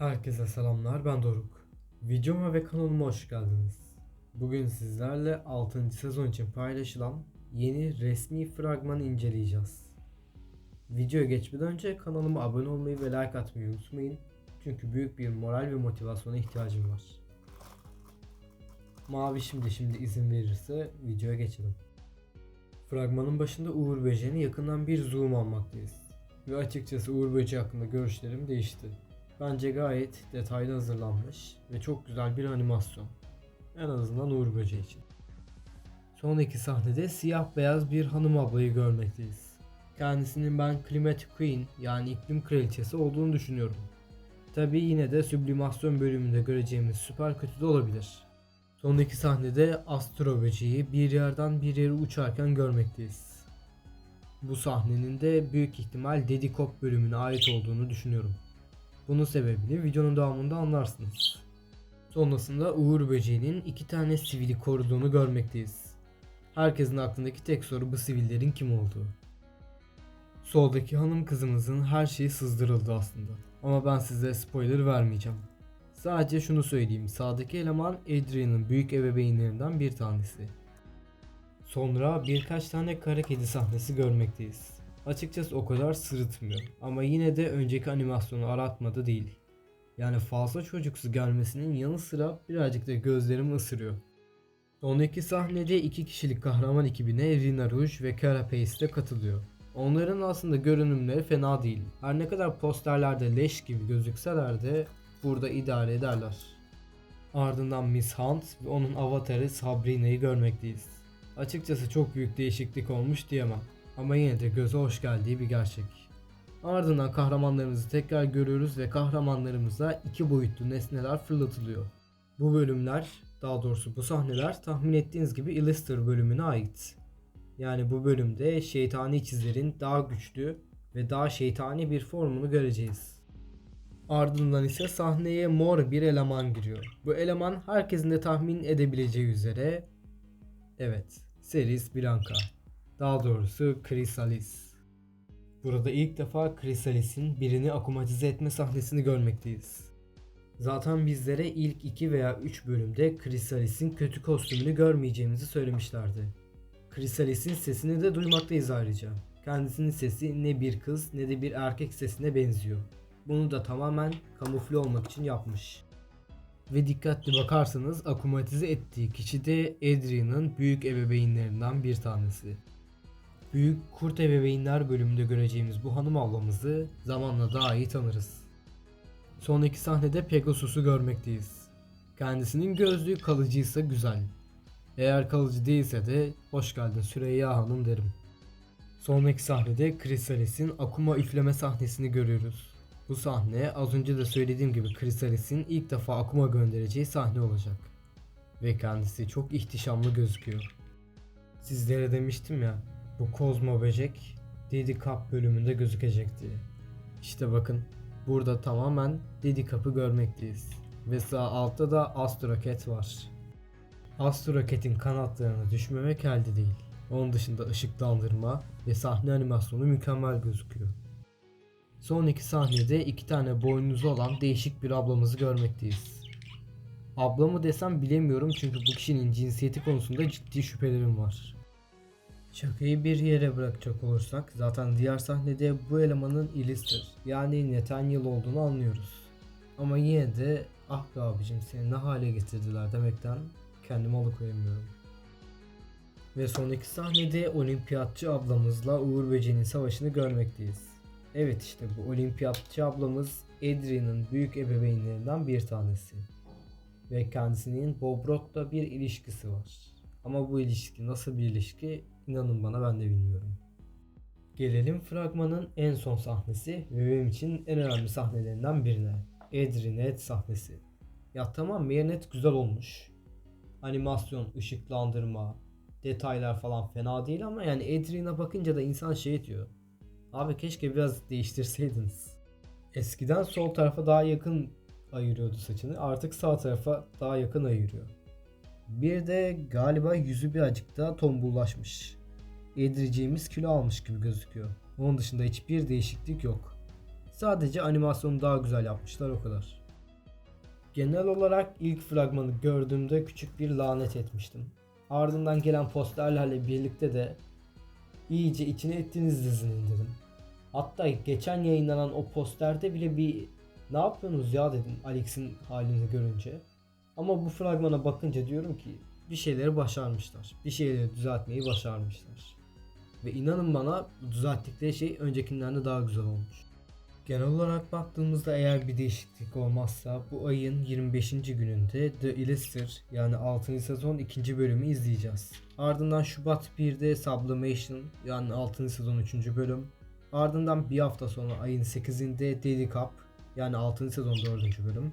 Herkese selamlar ben Doruk. Videoma ve kanalıma hoş geldiniz. Bugün sizlerle 6. sezon için paylaşılan yeni resmi fragmanı inceleyeceğiz. Videoya geçmeden önce kanalıma abone olmayı ve like atmayı unutmayın. Çünkü büyük bir moral ve motivasyona ihtiyacım var. Mavi şimdi şimdi izin verirse videoya geçelim. Fragmanın başında Uğur Böceği'ne yakından bir zoom almaktayız. Ve açıkçası Uğur Böceği hakkında görüşlerim değişti. Bence gayet detaylı hazırlanmış ve çok güzel bir animasyon. En azından Uğur Böceği için. Sonraki sahnede siyah beyaz bir hanım ablayı görmekteyiz. Kendisinin ben Climate Queen yani iklim kraliçesi olduğunu düşünüyorum. Tabi yine de süblimasyon bölümünde göreceğimiz süper kötü de olabilir. Sonraki sahnede Astro böceği bir yerden bir yere uçarken görmekteyiz. Bu sahnenin de büyük ihtimal Dedikop bölümüne ait olduğunu düşünüyorum. Bunun sebebini videonun devamında anlarsınız. Sonrasında Uğur Böceği'nin iki tane sivili koruduğunu görmekteyiz. Herkesin aklındaki tek soru bu sivillerin kim olduğu. Soldaki hanım kızımızın her şeyi sızdırıldı aslında. Ama ben size spoiler vermeyeceğim. Sadece şunu söyleyeyim. Sağdaki eleman Adrian'ın büyük ebeveynlerinden bir tanesi. Sonra birkaç tane kara kedi sahnesi görmekteyiz. Açıkçası o kadar sırıtmıyor ama yine de önceki animasyonu aratmadı değil. Yani fazla çocuksu gelmesinin yanı sıra birazcık da gözlerimi ısırıyor. Sonraki sahnede iki kişilik kahraman ekibine Rina Rouge ve Carapace de katılıyor. Onların aslında görünümleri fena değil. Her ne kadar posterlerde leş gibi gözükseler de burada idare ederler. Ardından Miss Hunt ve onun avatarı Sabrina'yı görmekteyiz. Açıkçası çok büyük değişiklik olmuş diyemem. Ama yine de göze hoş geldiği bir gerçek. Ardından kahramanlarımızı tekrar görüyoruz ve kahramanlarımıza iki boyutlu nesneler fırlatılıyor. Bu bölümler, daha doğrusu bu sahneler tahmin ettiğiniz gibi Illuster bölümüne ait. Yani bu bölümde şeytani ikizlerin daha güçlü ve daha şeytani bir formunu göreceğiz. Ardından ise sahneye mor bir eleman giriyor. Bu eleman herkesin de tahmin edebileceği üzere evet, Seris Blanca. Daha doğrusu Chrysalis. Burada ilk defa Chrysalis'in birini akumatize etme sahnesini görmekteyiz. Zaten bizlere ilk 2 veya 3 bölümde Chrysalis'in kötü kostümünü görmeyeceğimizi söylemişlerdi. Chrysalis'in sesini de duymaktayız ayrıca. Kendisinin sesi ne bir kız ne de bir erkek sesine benziyor. Bunu da tamamen kamufle olmak için yapmış. Ve dikkatli bakarsanız akumatize ettiği kişi de Adrian'ın büyük ebeveynlerinden bir tanesi. Büyük Kurt Ebeveynler bölümünde göreceğimiz bu hanım ablamızı zamanla daha iyi tanırız. Sonraki sahnede Pegasus'u görmekteyiz. Kendisinin gözlüğü kalıcıysa güzel. Eğer kalıcı değilse de hoş geldin Süreyya Hanım derim. Sonraki sahnede Chrysalis'in Akuma üfleme sahnesini görüyoruz. Bu sahne az önce de söylediğim gibi Chrysalis'in ilk defa Akuma göndereceği sahne olacak. Ve kendisi çok ihtişamlı gözüküyor. Sizlere demiştim ya bu Kozmo böcek Didi Cup bölümünde gözükecek diye. İşte bakın burada tamamen Didi Cup'ı görmekteyiz. Ve sağ altta da Astro Cat var. Astro Cat'in kanatlarına düşmemek elde değil. Onun dışında ışıklandırma ve sahne animasyonu mükemmel gözüküyor. Sonraki sahnede iki tane boynuzu olan değişik bir ablamızı görmekteyiz. Ablamı desem bilemiyorum çünkü bu kişinin cinsiyeti konusunda ciddi şüphelerim var. Şakayı bir yere bırakacak olursak zaten diğer sahnede bu elemanın Illister yani Nathaniel olduğunu anlıyoruz. Ama yine de ah be abicim seni ne hale getirdiler demekten kendimi alıkoyamıyorum. Ve sonraki sahnede olimpiyatçı ablamızla Uğur Böceği'nin savaşını görmekteyiz. Evet işte bu olimpiyatçı ablamız Adrian'ın büyük ebeveynlerinden bir tanesi. Ve kendisinin Bob Rock'la bir ilişkisi var. Ama bu ilişki nasıl bir ilişki inanın bana ben de bilmiyorum. Gelelim fragmanın en son sahnesi ve benim için en önemli sahnelerinden birine. Edrinet sahnesi. Ya tamam Mayonet güzel olmuş. Animasyon, ışıklandırma, detaylar falan fena değil ama yani Adrian'a bakınca da insan şey diyor. Abi keşke biraz değiştirseydiniz. Eskiden sol tarafa daha yakın ayırıyordu saçını. Artık sağ tarafa daha yakın ayırıyor. Bir de galiba yüzü birazcık daha tombullaşmış. Yedireceğimiz kilo almış gibi gözüküyor. Onun dışında hiçbir değişiklik yok. Sadece animasyonu daha güzel yapmışlar o kadar. Genel olarak ilk fragmanı gördüğümde küçük bir lanet etmiştim. Ardından gelen posterlerle birlikte de iyice içine ettiniz dizinin dedim. Hatta geçen yayınlanan o posterde bile bir ne yapıyorsunuz ya dedim Alex'in halini görünce. Ama bu fragmana bakınca diyorum ki bir şeyleri başarmışlar. Bir şeyleri düzeltmeyi başarmışlar. Ve inanın bana düzelttikleri şey öncekinden de daha güzel olmuş. Genel olarak baktığımızda eğer bir değişiklik olmazsa bu ayın 25. gününde The Illuster yani 6. sezon 2. bölümü izleyeceğiz. Ardından Şubat 1'de Sublimation yani 6. sezon 3. bölüm. Ardından bir hafta sonra ayın 8'inde Daily Cup yani 6. sezon 4. bölüm.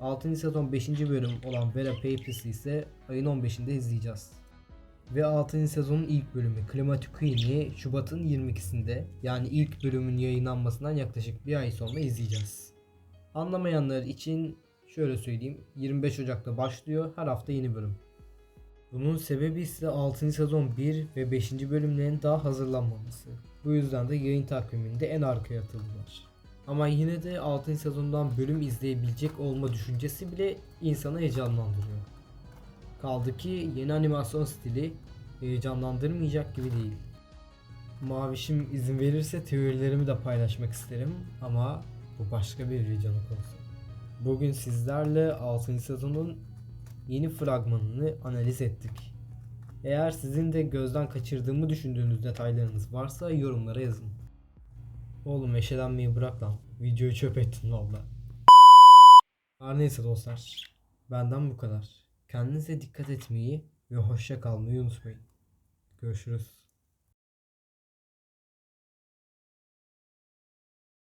6. sezon 5. bölüm olan Vera Papers'ı ise ayın 15'inde izleyeceğiz. Ve 6. sezonun ilk bölümü Climatic Queen'i Şubat'ın 22'sinde yani ilk bölümün yayınlanmasından yaklaşık bir ay sonra izleyeceğiz. Anlamayanlar için şöyle söyleyeyim 25 Ocak'ta başlıyor her hafta yeni bölüm. Bunun sebebi ise 6. sezon 1 ve 5. bölümlerin daha hazırlanmaması. Bu yüzden de yayın takviminde en arkaya atıldılar. Ama yine de 6. sezondan bölüm izleyebilecek olma düşüncesi bile insanı heyecanlandırıyor. Kaldı ki yeni animasyon stili heyecanlandırmayacak gibi değil. Mavişim izin verirse teorilerimi de paylaşmak isterim ama bu başka bir videonun konusu. Bugün sizlerle 6. sezonun yeni fragmanını analiz ettik. Eğer sizin de gözden kaçırdığımı düşündüğünüz detaylarınız varsa yorumlara yazın. Oğlum eşelenmeyi bırak lan. Videoyu çöp ettin valla. Her neyse dostlar. Benden bu kadar. Kendinize dikkat etmeyi ve hoşça kalmayı unutmayın. Görüşürüz.